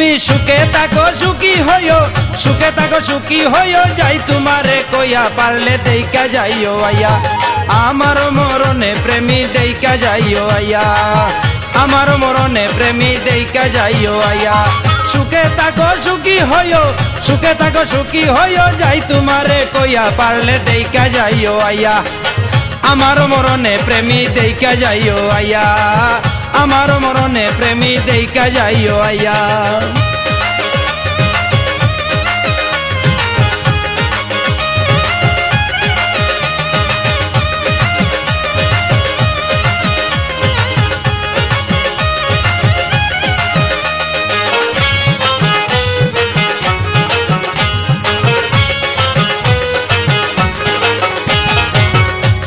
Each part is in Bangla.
সুখে থাকো, সুখী হইও। সুখে থাকো, সুখী হইও, যাই তোমারে কইয়া পারলে দেইকা যাইও আইয়া আমার মরণে প্রেমী দেইকা যাইও আইয়া আমার মরণে প্রেমী দেইকা যাইও আইয়া সুখে থাকো, সুখী হইও। সুখে থাকো, সুখী হইও, যাই তোমারে কইয়া পারলে দেইকা যাইও আইয়া আমার মরণে প্রেমী দেইকা যাইও আইয়া আমার মরণে প্রেমী দেইকা যাইও আইয়া।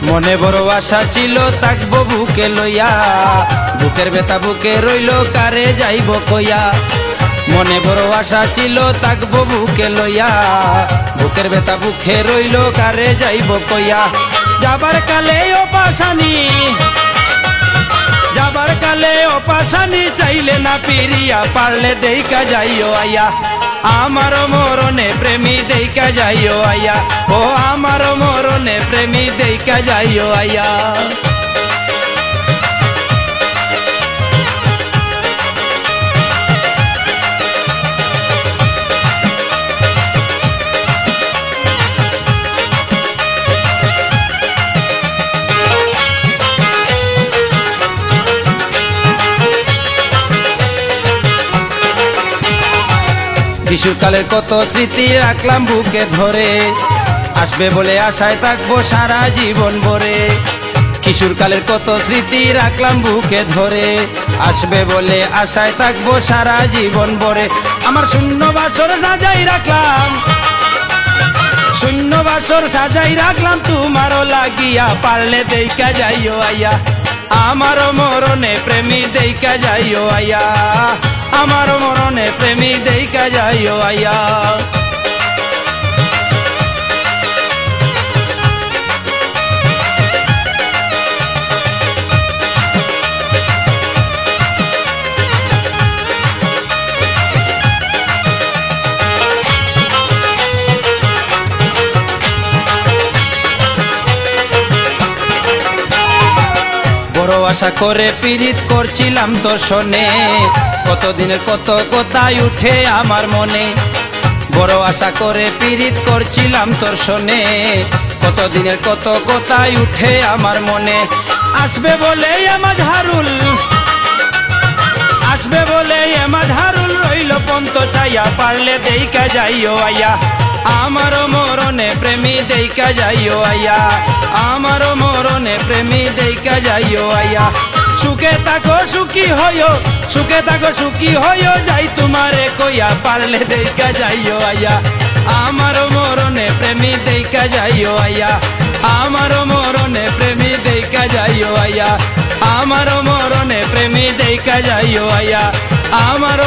মনে বড় আশা ছিল তাকবো বুকে লইয়া। বুকের বেতা বুকে রইল, কারে যাইব কইয়া? মনে বড় আশা ছিল তাকবো বুকে লইয়া। বুকের বেতা বুকে রইল, কারে যাইব কইয়া? যাবার কালে ও পাশানি, যাবার কালে ও পাশানি, চাইলে না পিরিয়া পারলে দেইকা যাইও আইয়া আমার মরণে প্রেমী দেইকা যাইও আইয়া ও আমার মরণে প্রেমী দেইকা যাইও আইয়া শিশুকালের কত স্মৃতি রাখলাম বুকে ধরে। আসবে বলে আশায় থাকব সারা জীবন ভরে। কিশোরকালের কত স্মৃতি রাখলাম বুকে ধরে। আসবে বলে আশায় থাকব সারা জীবন ভরে। আমার শূন্য বাসর সাজাই রাখলাম। শূন্য বাসর সাজাই রাখলাম, তোমারও লাগিয়া পারলে দেইকা যাইও আইয়া আমার মরণে প্রেমী দেইকা যাইও আইয়া আমার মরণে প্রেমী দেইকা যাইও আইয়া আশা করে পীড়িত করছিলাম তো শোনে। কতদিনের কত কথাই উঠে আমার মনে। বড় আশা করে পীড়িত করছিলাম তোর শোনে। কতদিনের কত কথাই উঠে আমার মনে। আসবে বলে আমার ঝারুল আসবে বলে আমার ঝারুল রইল পন্ত চাইয়া পারলে দেইকা যাইও আইয়া আমার মরণে প্রেমী দেইকা যাইও আইয়া আমার মরণে প্রেমী দেইকা যাইও আইয়া সুখে থাকো, সুখী হইও, সুখে থাকো, সুখী হইও যাই তোমারে কইয়া, পারলে দেইকা যাইও আইয়া আমার মরণে প্রেমী দেইকা যাইও আইয়া আমার মরণে প্রেমী দেইকা যাইও আইয়া আমার মরণে প্রেমী দেইকা যাইও আইয়া আমার